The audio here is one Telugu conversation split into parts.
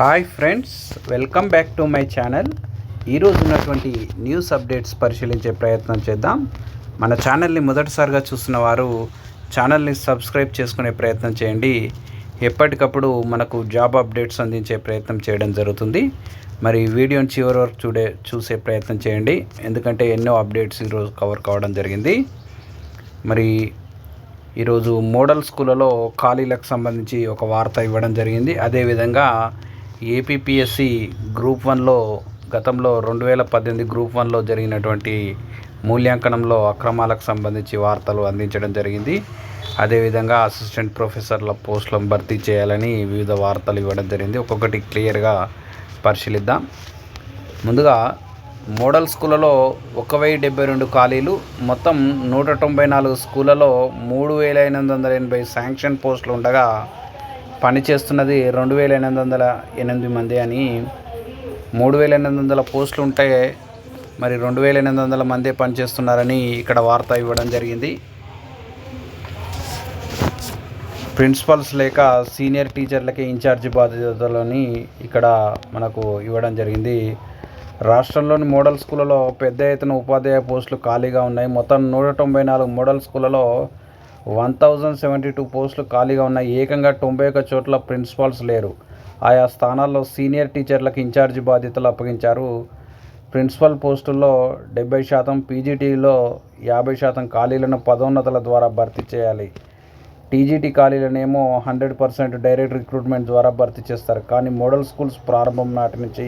Hi friends welcome back to my channel. ఈరోజు ఉన్నటువంటి న్యూస్ అప్డేట్స్ పరిశీలించే ప్రయత్నం చేద్దాం. మన ఛానల్ని మొదటిసారిగా చూస్తున్న వారు ఛానల్ని సబ్స్క్రైబ్ చేసుకునే ప్రయత్నం చేయండి. ఎప్పటికప్పుడు మనకు జాబ్ అప్డేట్స్ అందించే ప్రయత్నం చేయడం జరుగుతుంది. మరి వీడియోని చివరి వరకు చూడే చూసే ప్రయత్నం చేయండి. ఎందుకంటే ఎన్నో అప్డేట్స్ ఈరోజు కవర్ కావడం జరిగింది. మరి ఈరోజు మోడల్ స్కూళ్ళలో ఖాళీలకు సంబంధించి ఒక వార్త ఇవ్వడం జరిగింది. అదేవిధంగా ఏపీపీఎస్సి గ్రూప్ వన్లో గతంలో రెండు వేల పద్దెనిమిది గ్రూప్ వన్లో జరిగినటువంటి మూల్యాంకనంలో అక్రమాలకు సంబంధించి వార్తలు అందించడం జరిగింది. అదేవిధంగా అసిస్టెంట్ ప్రొఫెసర్ల పోస్టులను భర్తీ చేయాలని వివిధ వార్తలు ఇవ్వడం జరిగింది. ఒక్కొక్కటి క్లియర్గా పరిశీలిద్దాం. ముందుగా మోడల్ స్కూళ్ళలో ఒక వెయ్యి డెబ్బై రెండు ఖాళీలు మొత్తం నూట తొంభై నాలుగు స్కూళ్ళలో మూడు వేల ఎనిమిది వందల ఎనభై శాంక్షన్ పోస్టులు ఉండగా పనిచేస్తున్నది రెండు వేల ఎనిమిది వందల ఎనిమిది మంది అని మూడు వేల ఎనిమిది వందల పోస్టులు ఉంటే మరి రెండు వేల ఎనిమిది వందల మందే పనిచేస్తున్నారని ఇక్కడ వార్త ఇవ్వడం జరిగింది. ప్రిన్సిపల్స్ లేక సీనియర్ టీచర్లకి ఇన్ఛార్జ్ బాధ్యతలని ఇక్కడ మనకు ఇవ్వడం జరిగింది. రాష్ట్రంలోని మోడల్ స్కూళ్ళలో పెద్ద ఎత్తున ఉపాధ్యాయ పోస్టులు ఖాళీగా ఉన్నాయి. మొత్తం నూట తొంభై నాలుగు మోడల్ స్కూళ్ళలో వన్ థౌజండ్ సెవెంటీ టూ పోస్టులు ఖాళీగా ఉన్నాయి ఏకంగా తొంభై ఒక్క చోట్ల ప్రిన్సిపాల్స్ లేరు. ఆయా స్థానాల్లో సీనియర్ టీచర్లకు ఇన్ఛార్జి బాధ్యతలు అప్పగించారు. ప్రిన్సిపల్ పోస్టుల్లో డెబ్బై శాతం పీజీటీలో యాభై శాతం ఖాళీలను పదోన్నతుల ద్వారా భర్తీ చేయాలి. టీజీటీ ఖాళీలనేమో హండ్రెడ్ పర్సెంట్ డైరెక్ట్ రిక్రూట్మెంట్ ద్వారా భర్తీ చేస్తారు. కానీ మోడల్ స్కూల్స్ ప్రారంభం నాటి నుంచి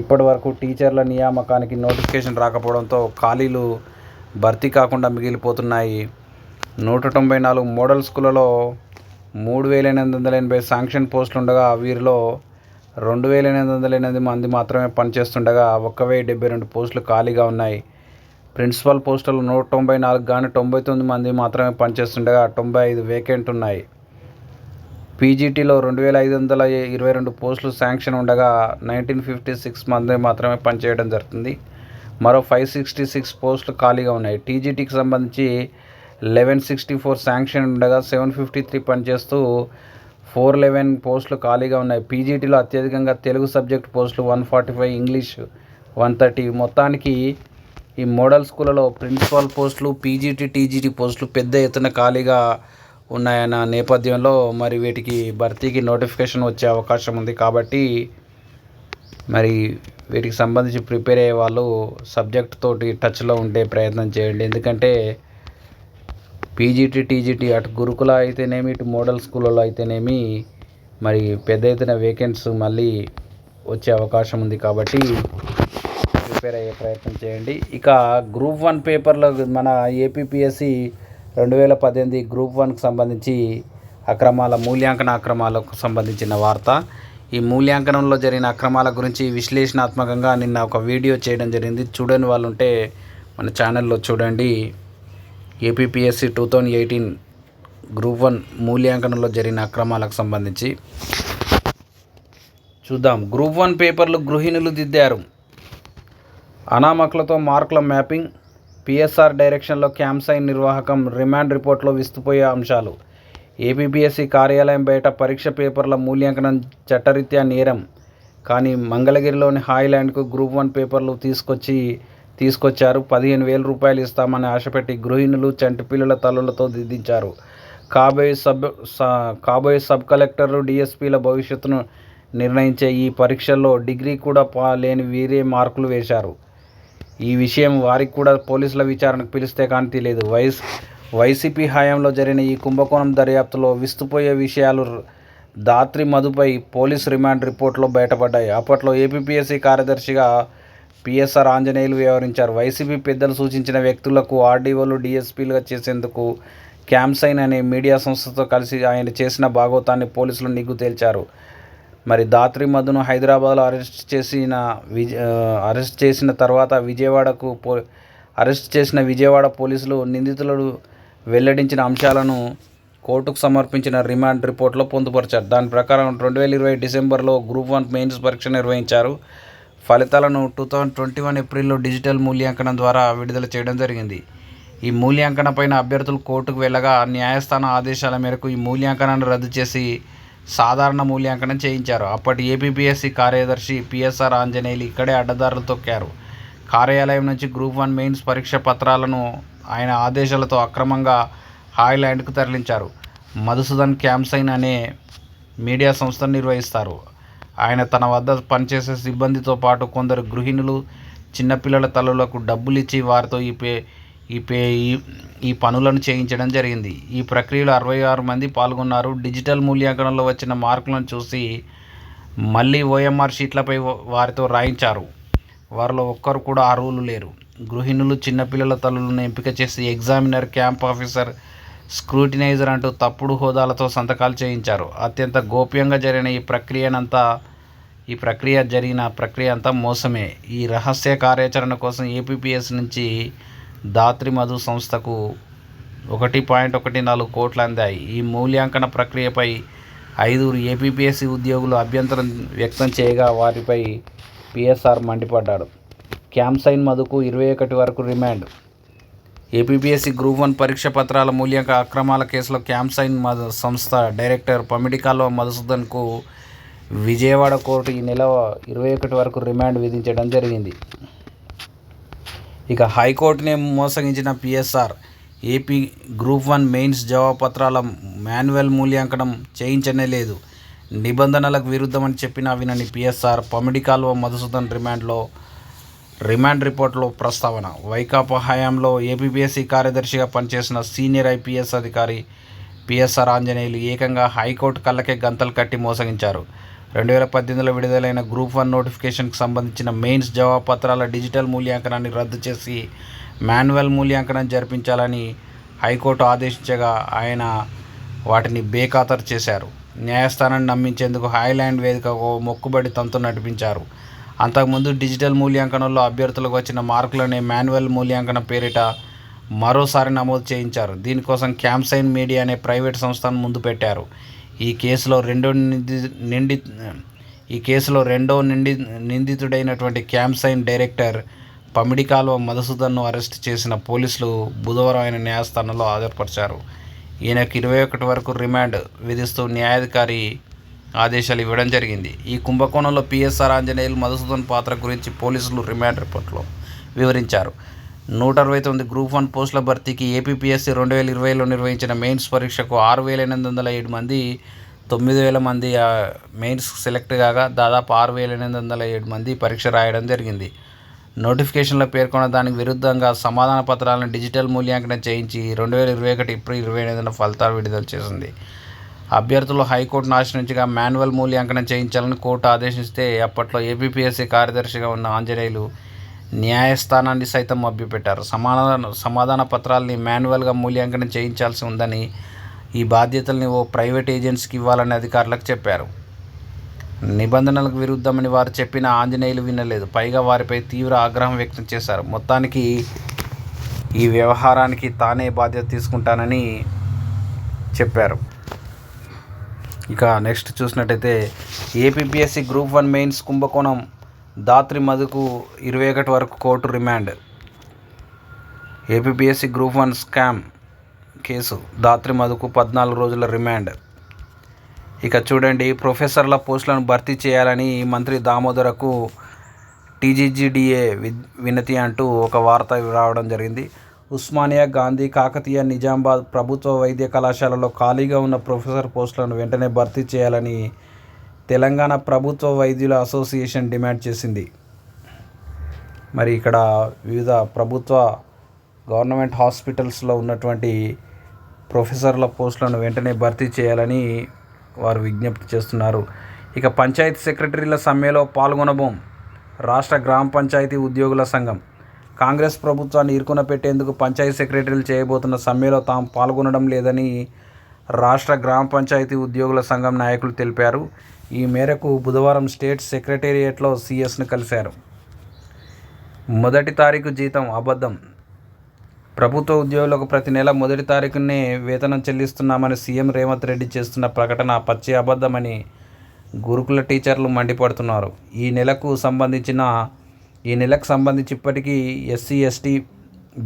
ఇప్పటి వరకు టీచర్ల నియామకానికి నోటిఫికేషన్ రాకపోవడంతో ఖాళీలు భర్తీ కాకుండా మిగిలిపోతున్నాయి. నూట తొంభై నాలుగు మోడల్ స్కూళ్ళలో మూడు వేల ఎనిమిది వందల ఎనభై శాంక్షన్ పోస్టులు ఉండగా వీరిలో రెండు వేల ఎనిమిది వందల ఎనిమిది మంది మాత్రమే పనిచేస్తుండగా ఒక్క వెయ్యి డెబ్బై రెండు పోస్టులు ఖాళీగా ఉన్నాయి. ప్రిన్సిపల్ పోస్టులు నూట తొంభై నాలుగు కానీ తొంభై తొమ్మిది మంది మాత్రమే పనిచేస్తుండగా తొంభై ఐదు వేకెంట్ ఉన్నాయి. పీజీటీలో రెండు వేల ఐదు వందల ఇరవై రెండు పోస్టులు శాంక్షన్ ఉండగా నైన్టీన్ ఫిఫ్టీ సిక్స్ మంది మాత్రమే పనిచేయడం జరుగుతుంది. మరో ఫైవ్ సిక్స్టీ సిక్స్ పోస్టులు ఖాళీగా ఉన్నాయి. టీజీటీకి సంబంధించి లెవెన్ సిక్స్టీ ఫోర్ శాంక్షన్ ఉండగా సెవెన్ ఫిఫ్టీ త్రీ పనిచేస్తూ ఫోర్ లెవెన్ పోస్టులు ఖాళీగా ఉన్నాయి. పీజీటీలో అత్యధికంగా తెలుగు సబ్జెక్ట్ పోస్టులు one forty five English one thirty. మొత్తానికి ఈ మోడల్ స్కూళ్ళలో ప్రిన్సిపాల్ పోస్టులు పీజీటీ టీజీటీ పోస్టులు పెద్ద ఎత్తున ఖాళీగా ఉన్నాయన్న నేపథ్యంలో మరి వీటికి భర్తీకి నోటిఫికేషన్ వచ్చే అవకాశం ఉంది కాబట్టి మరి వీటికి సంబంధించి ప్రిపేర్ అయ్యే వాళ్ళు సబ్జెక్ట్ తోటి టచ్లో ఉండే ప్రయత్నం చేయండి. ఎందుకంటే పీజీటీ టీజీటీ అటు గురుకుల అయితేనేమి ఇటు మోడల్ స్కూళ్ళలో అయితేనేమి మరి పెద్ద ఎత్తున వేకెన్స్ మళ్ళీ వచ్చే అవకాశం ఉంది కాబట్టి ప్రిపేర్ అయ్యే ప్రయత్నం చేయండి. ఇక గ్రూప్ వన్ పేపర్లో మన ఏపీపీఎస్సి రెండు వేల పద్దెనిమిది గ్రూప్ వన్కి సంబంధించి అక్రమాల మూల్యాంకన అక్రమాలకు సంబంధించిన వార్త. ఈ మూల్యాంకనంలో జరిగిన అక్రమాల గురించి విశ్లేషణాత్మకంగా నిన్న ఒక వీడియో చేయడం జరిగింది. చూడని వాళ్ళు ఉంటే మన ఛానల్లో చూడండి. APPSC two thousand eighteen group one మూల్యాంకనంలో జరిగిన అక్రమాలకు సంబంధించి చూద్దాం. గ్రూప్ వన్ పేపర్లు గృహిణులు దిద్దారు. అనామకులతో మార్కుల మ్యాపింగ్ పిఎస్ఆర్ డైరెక్షన్లో క్యాంప్సైన్ నిర్వాహకం రిమాండ్ రిపోర్ట్లో విస్తుపోయే అంశాలు. ఏపీపీఎస్సీ కార్యాలయం బయట పరీక్ష పేపర్ల మూల్యాంకనం చట్టరీత్యా నేరం. కానీ మంగళగిరిలోని హాయ్లాండ్కు గ్రూప్ వన్ పేపర్లు తీసుకొచ్చి తీసుకొచ్చారు. పదిహేను వేల రూపాయలు ఇస్తామని ఆశపెట్టి గృహిణులు చంటిపిల్లల తల్లులతో దిద్దించారు. కాబోయే సబ్ స- కాబోయే సబ్ కలెక్టర్లు డిఎస్పీల భవిష్యత్తును నిర్ణయించే ఈ పరీక్షల్లో డిగ్రీ కూడా పా లేని వీరే మార్కులు వేశారు. ఈ విషయం వారికి కూడా పోలీసుల విచారణకు పిలిస్తే కానీ తెలియదు వైస్ వైసీపీ హయాంలో జరిగిన ఈ కుంభకోణం దర్యాప్తులో విస్తుపోయే విషయాలు దాత్రి మధుపై పోలీస్ రిమాండ్ రిపోర్ట్లో బయటపడ్డాయి. అప్పట్లో ఏపీపీఎస్సీ కార్యదర్శిగా పిఎస్ఆర్ ఆంజనేయులు వ్యవహరించారు. వైసీపీ పెద్దలు సూచించిన వ్యక్తులకు ఆర్డీఓలు డిఎస్పీలుగా చేసేందుకు క్యాంప్సైన్ అనే మీడియా సంస్థతో కలిసి ఆయన చేసిన భాగవతాన్ని పోలీసులు నిగ్గు తేల్చారు. మరి దాత్రి మధును హైదరాబాద్లో అరెస్ట్ చేసిన విజ అరెస్ట్ చేసిన తర్వాత విజయవాడకు పో అరెస్ట్ చేసిన విజయవాడ పోలీసులు నిందితులు వెల్లడించిన అంశాలను కోర్టుకు సమర్పించిన రిమాండ్ రిపోర్ట్లో పొందుపరిచారు. దాని ప్రకారం రెండు వేల ఇరవై డిసెంబర్లో గ్రూప్ వన్ మెయిన్స్ పరీక్ష నిర్వహించారు. ఫలితాలను టూ థౌజండ్ ట్వంటీ వన్ ఏప్రిల్లో డిజిటల్ మూల్యాంకనం ద్వారా విడుదల చేయడం జరిగింది. ఈ మూల్యాంకన పైన అభ్యర్థులు కోర్టుకు వెళ్ళగా న్యాయస్థాన ఆదేశాల మేరకు ఈ మూల్యాంకనాన్ని రద్దు చేసి సాధారణ మూల్యాంకనం చేయించారు. అప్పటి ఏపీపీఎస్సీ కార్యదర్శి పిఎస్ఆర్ ఆంజనేయులు ఇక్కడే అడ్డదారులు తొక్కారు కార్యాలయం నుంచి గ్రూప్ వన్ మెయిన్స్ పరీక్ష పత్రాలను ఆయన ఆదేశాలతో అక్రమంగా హాయ్లాండ్కు తరలించారు. మధుసూదన్ క్యాంప్సైన్ అనే మీడియా సంస్థను నిర్వహిస్తారు. ఆయన తన వద్ద పనిచేసే సిబ్బందితో పాటు కొందరు గృహిణులు చిన్నపిల్లల తల్లులకు డబ్బులు ఇచ్చి వారితో ఈ పే ఈ పే ఈ- ఈ పనులను చేయించడం జరిగింది. ఈ ప్రక్రియలో అరవై ఆరు మంది పాల్గొన్నారు. డిజిటల్ మూల్యాంకనంలో వచ్చిన మార్కులను చూసి మళ్ళీ ఓఎంఆర్ షీట్లపై వారితో రాయించారు. వారిలో ఒక్కరు కూడా అర్హులు లేరు. గృహిణులు చిన్నపిల్లల తల్లులను ఎంపిక చేసి ఎగ్జామినర్ క్యాంప్ ఆఫీసర్ స్క్రూటినైజర్ అంటూ తప్పుడు హోదాలతో సంతకాలు చేయించారు. అత్యంత గోప్యంగా జరిగిన ఈ ప్రక్రియనంతా ఈ ప్రక్రియ జరిగిన ప్రక్రియ అంతా మోసమే. ఈ రహస్య కార్యాచరణ కోసం ఏపీపీఎస్ నుంచి దాత్రి మధు సంస్థకు ఒకటి పాయింట్ ఒకటి నాలుగు కోట్లు అందాయి. ఈ మూల్యాంకన ప్రక్రియపై ఐదుగురు ఏపీపీఎస్సీ ఉద్యోగులు అభ్యంతరం వ్యక్తం చేయగా వారిపై పిఎస్ఆర్ మండిపడ్డాడు. క్యాంప్సైన్ మధుకు ఇరవై ఒకటి వరకు రిమాండ్. ఏపీపీఎస్సీ గ్రూప్ వన్ పరీక్ష పత్రాల మూల్యాంక అక్రమాల కేసులో క్యాంప్సైన్ మధు సంస్థ డైరెక్టర్ పమిడికాలో మధుసూదన్కు విజయవాడ కోర్టు ఈ నెల ఇరవై ఒకటి వరకు రిమాండ్ విధించడం జరిగింది. ఇక హైకోర్టునే మోసగించిన PSR AP group one mains జవాబుపత్రాల manual మూల్యాంకనం చేయించనే లేదు. నిబంధనలకు విరుద్ధమని చెప్పిన వినని పిఎస్ఆర్ పమిడికాల్వ మధుసూదన్ రిమాండ్లో రిమాండ్ రిపోర్ట్లో ప్రస్తావన. వైకాపా హయాంలో ఏపీపీఎస్సీ కార్యదర్శిగా పనిచేసిన సీనియర్ ఐపీఎస్ అధికారి పిఎస్ఆర్ ఆంజనేయులు ఏకంగా హైకోర్టు కళ్ళకే గంతలు కట్టి మోసగించారు. రెండు వేల పద్దెనిమిదిలో విడుదలైన గ్రూప్ వన్ నోటిఫికేషన్కి సంబంధించిన మెయిన్స్ జవాబు పత్రాల డిజిటల్ మూల్యాంకనాన్ని రద్దు చేసి మాన్యువల్ మూల్యాంకనం జరిపించాలని హైకోర్టు ఆదేశించగా ఆయన వాటిని బేఖాతరు చేశారు. న్యాయస్థానాన్ని నమ్మించేందుకు హైలాండ్ వేదికకు మొక్కుబడి తంతు నడిపించారు. అంతకుముందు డిజిటల్ మూల్యాంకనంలో అభ్యర్థులకు వచ్చిన మార్కులని మాన్యువల్ మూల్యాంకన పేరిట మరోసారి నమోదు చేయించారు. దీనికోసం క్యాంప్సైన్ మీడియా అనే ప్రైవేట్ సంస్థను ముందు పెట్టారు. ఈ కేసులో రెండో నింది నిండి ఈ కేసులో రెండో నిండి నిందితుడైనటువంటి క్యాంప్సైన్ డైరెక్టర్ పమిడికాల్వ మధుసూదన్ను అరెస్ట్ చేసిన పోలీసులు బుధవారం ఆయన న్యాయస్థానంలో హాజరుపరిచారు. ఈయనకు ఇరవై ఒకటి వరకు రిమాండ్ విధిస్తూ న్యాయాధికారి ఆదేశాలు ఇవ్వడం జరిగింది. ఈ కుంభకోణంలో పిఎస్ఆర్ ఆంజనేయులు మధుసూదన్ పాత్ర గురించి పోలీసులు రిమాండ్ రిపోర్ట్లో వివరించారు. నూట అరవై తొమ్మిది గ్రూప్ వన్ పోస్టుల భర్తీకి ఏపీపీఎస్సీ రెండు వేల ఇరవైలో నిర్వహించిన మెయిన్స్ పరీక్షకు ఆరు వేల ఎనిమిది వందల ఏడు మంది తొమ్మిది వేల మంది మెయిన్స్ సెలెక్ట్ కాగా దాదాపు ఆరు వేల ఎనిమిది వందల ఏడు మంది పరీక్ష రాయడం జరిగింది. నోటిఫికేషన్లో పేర్కొన్న దానికి విరుద్ధంగా సమాధాన పత్రాలను డిజిటల్ మూల్యాంకనం చేయించి రెండు వేల ఇరవై ఒకటి ఏప్రిల్ ఇరవై ఎనిమిదిన ఫలితాలు విడుదల చేసింది. అభ్యర్థులు హైకోర్టును ఆశ్రయించగా మాన్యువల్ మూల్యాంకనం చేయించాలని కోర్టు ఆదేశిస్తే అప్పట్లో ఏపీపీఎస్సీ కార్యదర్శిగా ఉన్న ఆంజనేయులు న్యాయస్థానాన్ని సైతం మభ్యపెట్టారు. సమాధాన సమాధాన పత్రాల్ని మాన్యువల్గా మూల్యాంకనం చేయించాల్సి ఉందని ఈ బాధ్యతల్ని ఓ ప్రైవేట్ ఏజెన్సీకి ఇవ్వాలని అధికారులకు చెప్పారు. నిబంధనలకు విరుద్ధమని వారు చెప్పిన ఆంజనేయులు వినలేదు. పైగా వారిపై తీవ్ర ఆగ్రహం వ్యక్తం చేశారు. మొత్తానికి ఈ వ్యవహారానికి తానే బాధ్యత తీసుకుంటానని చెప్పారు. ఇక నెక్స్ట్ చూసినట్టయితే ఏపీపీఎస్సీ గ్రూప్ వన్ మెయిన్స్ కుంభకోణం దాత్రి మధుకు ఇరవై ఒకటి వరకు court remand. APPSC group one scam case Dhatri మధుకు పద్నాలుగు రోజుల రిమాండ్. ఇక చూడండి ప్రొఫెసర్ల పోస్టులను భర్తీ చేయాలని మంత్రి దామోదరకు టీజీజీడీఏ వి- వినతి అంటూ ఒక వార్త రావడం జరిగింది. ఉస్మానియా గాంధీ కాకతీయ నిజామాబాద్ ప్రభుత్వ వైద్య కళాశాలలో ఖాళీగా ఉన్న ప్రొఫెసర్ పోస్టులను వెంటనే భర్తీ చేయాలని తెలంగాణ ప్రభుత్వ వైద్యుల అసోసియేషన్ డిమాండ్ చేసింది. మరి ఇక్కడ వివిధ ప్రభుత్వ గవర్నమెంట్ హాస్పిటల్స్లో ఉన్నటువంటి ప్రొఫెసర్ల పోస్టులను వెంటనే భర్తీ చేయాలని వారు విజ్ఞప్తి చేస్తున్నారు. ఇక పంచాయతీ సెక్రటరీల సమ్మెలో పాల్గొనబోం. రాష్ట్ర గ్రామ పంచాయతీ ఉద్యోగుల సంఘం కాంగ్రెస్ ప్రభుత్వాన్ని ఇరుకున పెట్టేందుకు పంచాయతీ సెక్రటరీలు చేయబోతున్న సమ్మెలో తాము పాల్గొనడం లేదని రాష్ట్ర గ్రామ పంచాయతీ ఉద్యోగుల సంఘం నాయకులు తెలిపారు. ఈ మేరకు బుధవారం స్టేట్ సెక్రటేరియట్లో సీఎస్ను కలిశారు. మొదటి తారీఖు జీతం అబద్ధం. ప్రభుత్వ ఉద్యోగులకు ప్రతి నెల మొదటి తారీఖునే వేతనం చెల్లిస్తున్నామని సీఎం రేవంత్ రెడ్డి చేస్తున్న ప్రకటన పచ్చి అబద్ధమని గురుకుల టీచర్లు మండిపడుతున్నారు. ఈ నెలకు సంబంధించిన ఈ నెలకు సంబంధించి ఇప్పటికీ ఎస్సీ ఎస్టీ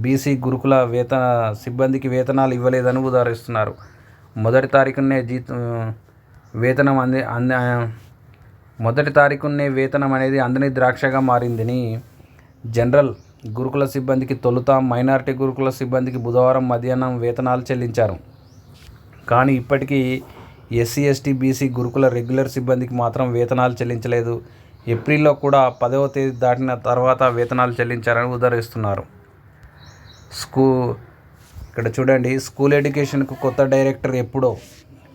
బీసీ గురుకుల వేతన సిబ్బందికి వేతనాలు ఇవ్వలేదని ఉదాహరిస్తున్నారు. మొదటి తారీఖునే జీతం వేతనం అంది అంద మొదటి తారీఖునే వేతనం అనేది అందని ద్రాక్షగా మారిందని జనరల్ గురుకుల సిబ్బందికి తొలుత మైనారిటీ గురుకుల సిబ్బందికి బుధవారం మధ్యాహ్నం వేతనాలు చెల్లించారు. కానీ ఇప్పటికీ ఎస్సీ ఎస్టీ బీసీ గురుకుల రెగ్యులర్ సిబ్బందికి మాత్రం వేతనాలు చెల్లించలేదు. ఏప్రిల్లో కూడా పదవ తేదీ దాటిన తర్వాత వేతనాలు చెల్లించారని ఉదరిస్తున్నారు స్కూ ఇక్కడ చూడండి స్కూల్ ఎడ్యుకేషన్కు కొత్త డైరెక్టర్ ఎప్పుడో?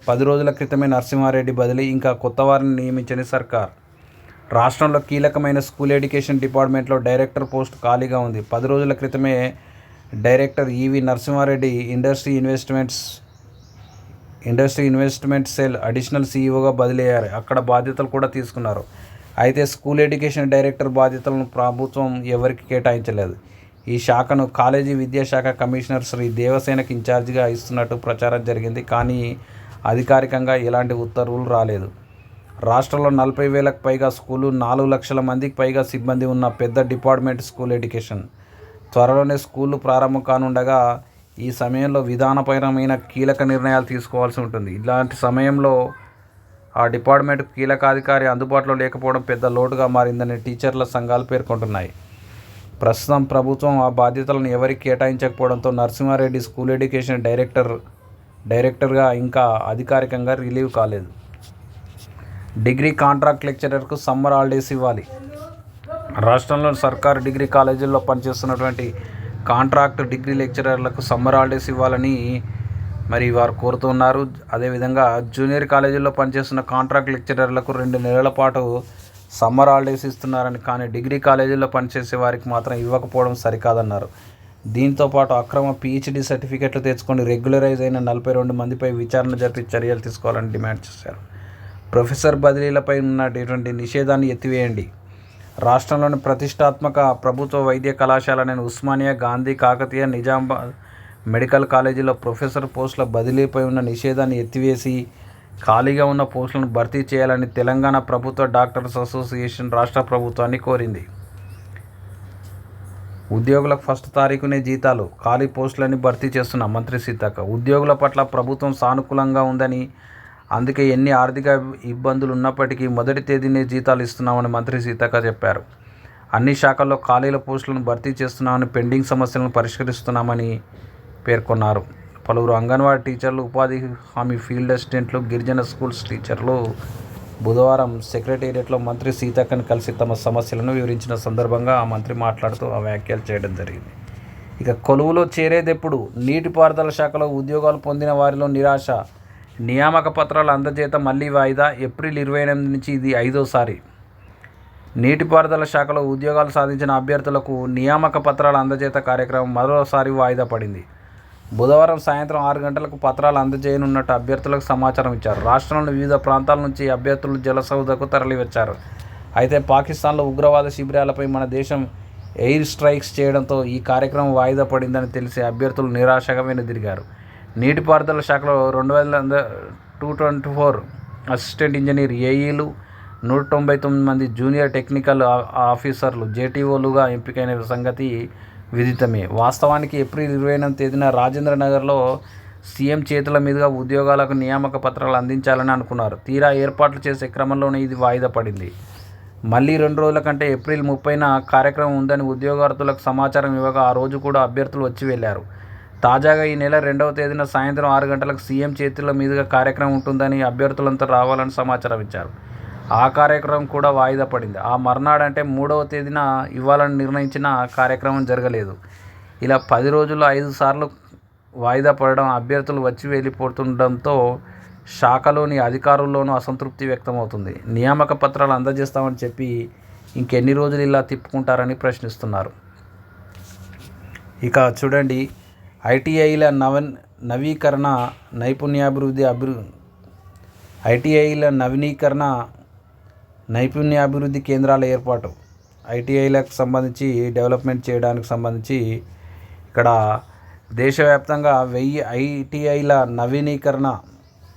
పది రోజుల క్రితమే నరసింహారెడ్డి బదిలీ ఇంకా కొత్త వారిని నియమించని సర్కార్. రాష్ట్రంలో కీలకమైన స్కూల్ ఎడ్యుకేషన్ డిపార్ట్మెంట్లో డైరెక్టర్ పోస్ట్ ఖాళీగా ఉంది. పది రోజుల క్రితమే director E V Narasimha Reddy industry investments industry investment cell additional సీఈఓగా బదిలీ అయ్యారు. అక్కడ బాధ్యతలు కూడా తీసుకున్నారు. అయితే స్కూల్ ఎడ్యుకేషన్ డైరెక్టర్ బాధ్యతలను ప్రభుత్వం ఎవరికి కేటాయించలేదు. ఈ శాఖను కాలేజీ విద్యాశాఖ కమిషనర్ శ్రీ దేవసేనకి ఇన్ఛార్జిగా ఇస్తున్నట్టు ప్రచారం జరిగింది. కానీ అధికారికంగా ఎలాంటి ఉత్తర్వులు రాలేదు. రాష్ట్రంలో నలభై వేలకు పైగా స్కూలు నాలుగు లక్షల మందికి పైగా సిబ్బంది ఉన్న పెద్ద డిపార్ట్మెంట్ స్కూల్ ఎడ్యుకేషన్. త్వరలోనే స్కూళ్ళు ప్రారంభం కానుండగా ఈ సమయంలో విధానపరమైన కీలక నిర్ణయాలు తీసుకోవాల్సి ఉంటుంది. ఇలాంటి సమయంలో ఆ డిపార్ట్మెంట్ కీలకాధికారి అందుబాటులో లేకపోవడం పెద్ద లోటుగా మారిందని టీచర్ల సంఘాలు పేర్కొంటున్నాయి. ప్రస్తుతం ప్రభుత్వం ఆ బాధ్యతలను ఎవరికి కేటాయించకపోవడంతో నరసింహారెడ్డి స్కూల్ ఎడ్యుకేషన్ డైరెక్టర్ డైరెక్టర్గా ఇంకా అధికారికంగా రిలీవ్ కాలేదు. డిగ్రీ కాంట్రాక్ట్ లెక్చరర్కు సమ్మర్ హాలిడేస్ ఇవ్వాలి. రాష్ట్రంలోని సర్కారు డిగ్రీ కాలేజీల్లో పనిచేస్తున్నటువంటి కాంట్రాక్ట్ డిగ్రీ లెక్చరర్లకు సమ్మర్ హాలిడేస్ ఇవ్వాలని మరి వారు కోరుతున్నారు అదేవిధంగా జూనియర్ కాలేజీల్లో పనిచేస్తున్న కాంట్రాక్ట్ లెక్చరర్లకు రెండు నెలల పాటు సమ్మర్ హాలిడేస్ ఇస్తున్నారని కానీ డిగ్రీ కాలేజీల్లో పనిచేసే వారికి మాత్రం ఇవ్వకపోవడం సరికాదన్నారు. దీంతో పాటు అక్రమ పీహెచ్డీ సర్టిఫికెట్లు తెచ్చుకొని రెగ్యులరైజ్ అయిన నలభై రెండు మందిపై విచారణ జరిపి చర్యలు తీసుకోవాలని డిమాండ్ చేశారు. ప్రొఫెసర్ బదిలీలపై ఉన్నటువంటి నిషేధాన్ని ఎత్తివేయండి. రాష్ట్రంలోని ప్రతిష్టాత్మక ప్రభుత్వ వైద్య కళాశాల నేను ఉస్మానియా గాంధీ కాకతీయ నిజామాబాద్ మెడికల్ కాలేజీలో ప్రొఫెసర్ పోస్టుల బదిలీపై ఉన్న నిషేధాన్ని ఎత్తివేసి ఖాళీగా ఉన్న పోస్టులను భర్తీ చేయాలని తెలంగాణ ప్రభుత్వ డాక్టర్స్ అసోసియేషన్ రాష్ట్ర ప్రభుత్వాన్ని కోరింది. ఉద్యోగులకు ఫస్ట్ తారీఖునే జీతాలు ఖాళీ పోస్టులని భర్తీ చేస్తున్న మంత్రి సీతక్క. ఉద్యోగుల పట్ల ప్రభుత్వం సానుకూలంగా ఉందని అందుకే ఎన్ని ఆర్థిక ఇబ్బందులు ఉన్నప్పటికీ మొదటి తేదీనే జీతాలు ఇస్తున్నామని మంత్రి సీతక్క చెప్పారు. అన్ని శాఖల్లో ఖాళీల పోస్టులను భర్తీ చేస్తున్నామని పెండింగ్ సమస్యలను పరిష్కరిస్తున్నామని పేర్కొన్నారు. పలువురు అంగన్వాడీ టీచర్లు ఉపాధి హామీ ఫీల్డ్ అసిస్టెంట్లు గిరిజన స్కూల్స్ టీచర్లు బుధవారం సెక్రటేరియట్లో మంత్రి సీతక్కని కలిసి తమ సమస్యలను వివరించిన సందర్భంగా ఆ మంత్రి మాట్లాడుతూ ఆ వ్యాఖ్యలు చేయడం జరిగింది. ఇక కొలువులో చేరేదెప్పుడు నీటిపారుదల శాఖలో ఉద్యోగాలు పొందిన వారిలో నిరాశ. నియామక పత్రాల అందజేత మళ్ళీ వాయిదా. ఏప్రిల్ ఇరవై ఎనిమిది నుంచి ఇది ఐదోసారి. నీటిపారుదల శాఖలో ఉద్యోగాలు సాధించిన అభ్యర్థులకు నియామక పత్రాల అందజేత కార్యక్రమం మరోసారి వాయిదా పడింది. బుధవారం సాయంత్రం ఆరు గంటలకు పత్రాలు అందజేయనున్నట్టు అభ్యర్థులకు సమాచారం ఇచ్చారు. రాష్ట్రంలోని వివిధ ప్రాంతాల నుంచి అభ్యర్థులు జలసౌదకు తరలివచ్చారు. అయితే పాకిస్తాన్లో ఉగ్రవాద శిబిరాలపై మన దేశం ఎయిర్ స్ట్రైక్స్ చేయడంతో ఈ కార్యక్రమం వాయిదా పడిందని తెలిసి అభ్యర్థులు నిరాశగా వెనుదిరిగారు. నీటిపారుదల శాఖలో రెండు వేల two twenty four assistant engineer ఏఈలు నూట తొంభై తొమ్మిది మంది జూనియర్ టెక్నికల్ ఆఫీసర్లు జేటీఓలుగా ఎంపికైన సంగతి విదితమే. వాస్తవానికి ఏప్రిల్ ఇరవై ఎనిమిది తేదీన రాజేంద్ర నగర్లో సీఎం చేతుల మీదుగా ఉద్యోగాలకు నియామక పత్రాలు అందించాలని అనుకున్నారు. తీరా ఏర్పాట్లు చేసే క్రమంలోనే ఇది వాయిదా పడింది. మళ్ళీ రెండు రోజుల కంటే ఏప్రిల్ ముప్పైన కార్యక్రమం ఉందని ఉద్యోగార్థులకు సమాచారం ఇవ్వగా ఆ రోజు కూడా అభ్యర్థులు వచ్చి వెళ్ళారు తాజాగా ఈ నెల రెండవ తేదీన సాయంత్రం ఆరు గంటలకు సీఎం చేతుల మీదుగా కార్యక్రమం ఉంటుందని అభ్యర్థులంతా రావాలని సమాచారం ఇచ్చారు. ఆ కార్యక్రమం కూడా వాయిదా పడింది. ఆ మర్నాడు అంటే మూడవ తేదీన ఇవ్వాలని నిర్ణయించిన కార్యక్రమం జరగలేదు. ఇలా పది రోజుల్లో ఐదు సార్లు వాయిదా పడడం అభ్యర్థులు వచ్చి వెళ్ళిపోతుండడంతో శాఖలోని అధికారుల్లోనూ అసంతృప్తి వ్యక్తమవుతుంది. నియామక పత్రాలు అందజేస్తామని చెప్పి ఇంకెన్ని రోజులు ఇలా తిప్పుకుంటారని ప్రశ్నిస్తున్నారు. ఇక చూడండి ఐటీఐల నవ నవీకరణ నైపుణ్యాభివృద్ధి అభివృ ఐటీఐల నవీకరణ నైపుణ్యాభివృద్ధి కేంద్రాల ఏర్పాటు ఐటీఐలకు సంబంధించి డెవలప్మెంట్ చేయడానికి సంబంధించి ఇక్కడ దేశవ్యాప్తంగా వెయ్యి ఐటీఐల నవీనీకరణ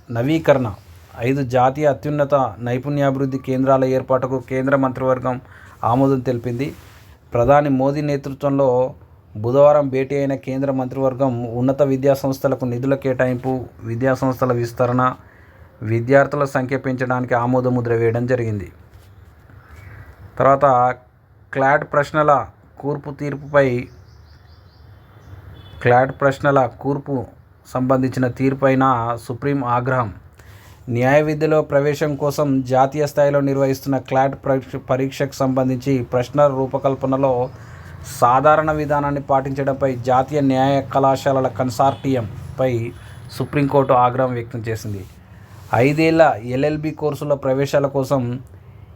నవీకరణ ఐదు జాతీయ అత్యున్నత నైపుణ్యాభివృద్ధి కేంద్రాల ఏర్పాటుకు కేంద్ర మంత్రివర్గం ఆమోదం తెలిపింది. ప్రధాని మోదీ నేతృత్వంలో బుధవారం భేటీ అయిన కేంద్ర మంత్రివర్గం ఉన్నత విద్యాసంస్థలకు నిధుల కేటాయింపు విద్యాసంస్థల విస్తరణ విద్యార్థుల సంఖ్య పెంచడానికి ఆమోదముద్ర వేయడం జరిగింది. తర్వాత క్లాట్ ప్రశ్నల కూర్పు తీర్పుపై క్లాట్ ప్రశ్నల కూర్పు సంబంధించిన తీర్పైన సుప్రీం ఆగ్రహం. న్యాయ విద్యలో ప్రవేశం కోసం జాతీయ స్థాయిలో నిర్వహిస్తున్న క్లాట్ పరీక్ష పరీక్షకు సంబంధించి ప్రశ్నల రూపకల్పనలో సాధారణ విధానాన్ని పాటించడంపై జాతీయ న్యాయ కళాశాలల కన్సార్టియంపై సుప్రీంకోర్టు ఆగ్రహం వ్యక్తం చేసింది. ఐదేళ్ళ ఎల్ఎల్బి కోర్సుల ప్రవేశాల కోసం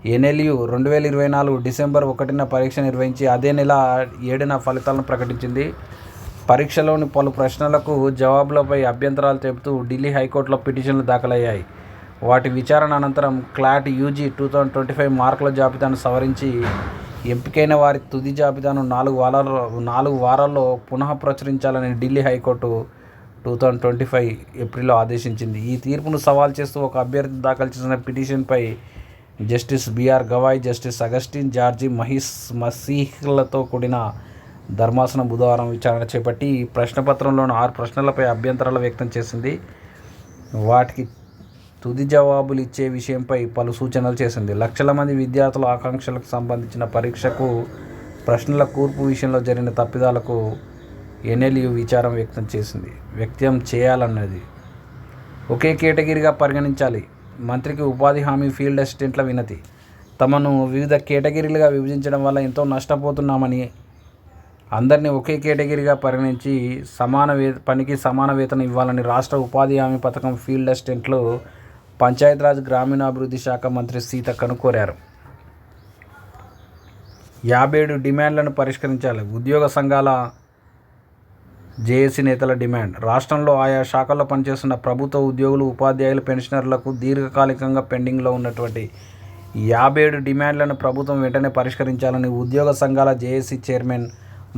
ఎన్ఎల్యు రెండు వేల ఇరవై నాలుగు డిసెంబర్ ఒకటిన పరీక్ష నిర్వహించి అదే నెల ఏడున ఫలితాలను ప్రకటించింది. పరీక్షలోని పలు ప్రశ్నలకు జవాబులపై అభ్యంతరాలు చెబుతూ ఢిల్లీ హైకోర్టులో పిటిషన్లు దాఖలయ్యాయి. వాటి విచారణ అనంతరం CLAT UG two thousand twenty five మార్కుల జాబితాను సవరించి ఎంపికైన వారి తుది జాబితాను నాలుగు వారాల్లో నాలుగు వారాల్లో పునః ప్రచురించాలని Delhi high court two thousand twenty five ఏప్రిల్లో ఆదేశించింది. ఈ తీర్పును సవాల్ చేస్తూ ఒక అభ్యర్థి దాఖలు చేసిన పిటిషన్పై justice BR Gavai justice Augustine George Masih మసీహ్లతో కూడిన ధర్మాసనం బుధవారం విచారణ చేపట్టి ప్రశ్నపత్రంలోని ఆరు ప్రశ్నలపై అభ్యంతరాలు వ్యక్తం చేసింది. వాటికి తుది జవాబులు ఇచ్చే విషయంపై పలు సూచనలు చేసింది. లక్షల మంది విద్యార్థుల ఆకాంక్షలకు సంబంధించిన పరీక్షకు ప్రశ్నల కూర్పు విషయంలో జరిగిన తప్పిదాలకు ఎన్ఎల్యు విచారం వ్యక్తం చేసింది. వ్యక్తం చేయాలన్నది ఒకే కేటగిరీగా పరిగణించాలి. మంత్రికి ఉపాధి హామీ ఫీల్డ్ అసిస్టెంట్ల వినతి. తమను వివిధ కేటగిరీలుగా విభజించడం వల్ల ఎంతో నష్టపోతున్నామని అందరినీ ఒకే కేటగిరీగా పరిగణించి సమాన వే పనికి సమాన వేతనం ఇవ్వాలని రాష్ట్ర ఉపాధి హామీ పథకం ఫీల్డ్ అసిస్టెంట్లు పంచాయతీరాజ్ గ్రామీణాభివృద్ధి శాఖ మంత్రి సీతక్కను కోరారు. యాభై ఏడు డిమాండ్లను పరిష్కరించాలి. ఉద్యోగ సంఘాల జేఏసీ నేతల డిమాండ్. రాష్ట్రంలో ఆయా శాఖల్లో పనిచేస్తున్న ప్రభుత్వ ఉద్యోగులు ఉపాధ్యాయులు పెన్షనర్లకు దీర్ఘకాలికంగా పెండింగ్లో ఉన్నటువంటి యాభై ఏడు డిమాండ్లను ప్రభుత్వం వెంటనే పరిష్కరించాలని ఉద్యోగ సంఘాల JAC chairman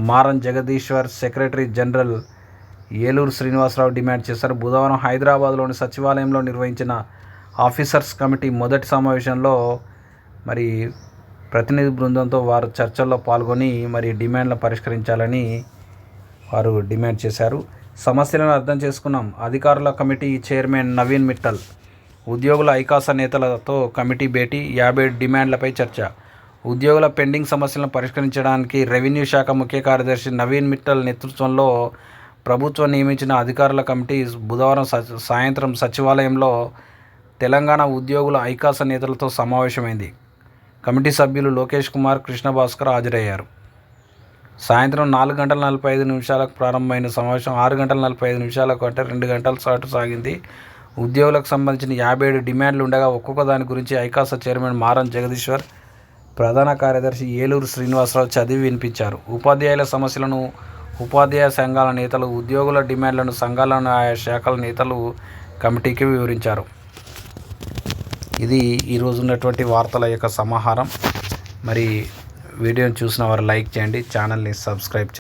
Maran Jagadishwar secretary general Eluru Srinivasa Rao demand చేశారు. బుధవారం హైదరాబాద్లోని సచివాలయంలో నిర్వహించిన ఆఫీసర్స్ కమిటీ మొదటి సమావేశంలో మరి ప్రతినిధి బృందంతో వారు చర్చల్లో పాల్గొని మరి డిమాండ్లను పరిష్కరించాలని వారు డిమాండ్ చేశారు. సమస్యలను అర్థం చేసుకున్నాం. అధికారుల కమిటీ చైర్మన్ నవీన్ మిట్టల్ ఉద్యోగుల ఐకాస నేతలతో కమిటీ భేటీ యాభై డిమాండ్లపై చర్చ. ఉద్యోగుల పెండింగ్ సమస్యలను పరిష్కరించడానికి రెవెన్యూ శాఖ ముఖ్య కార్యదర్శి నవీన్ మిట్టల్ నేతృత్వంలో ప్రభుత్వం నియమించిన అధికారుల కమిటీ బుధవారం సాయంత్రం సచివాలయంలో తెలంగాణ ఉద్యోగుల ఐకాస నేతలతో సమావేశమైంది. కమిటీ సభ్యులు లోకేష్ కుమార్ కృష్ణ భాస్కర్ హాజరయ్యారు. సాయంత్రం నాలుగు గంటల నలభై ఐదు నిమిషాలకు ప్రారంభమైన సమావేశం ఆరు గంటల నలభై ఐదు నిమిషాలకు అంటే రెండు గంటల పాటు సాగింది. ఉద్యోగులకు సంబంధించిన యాభై ఏడు డిమాండ్లు ఉండగా ఒక్కొక్క దాని గురించి ఐకాస చైర్మన్ మారం జగదీశ్వర్ ప్రధాన కార్యదర్శి ఏలూరు శ్రీనివాసరావు చదివి వినిపించారు. ఉపాధ్యాయుల సమస్యలను ఉపాధ్యాయ సంఘాల నేతలు ఉద్యోగుల డిమాండ్లను సంఘాలను ఆయా శాఖల నేతలు కమిటీకి వివరించారు. ఇది ఈరోజు ఉన్నటువంటి వార్తల యొక్క సమాహారం. మరి వీడియోని చూసిన వారు లైక్ చేయండి ఛానల్ని సబ్స్క్రైబ్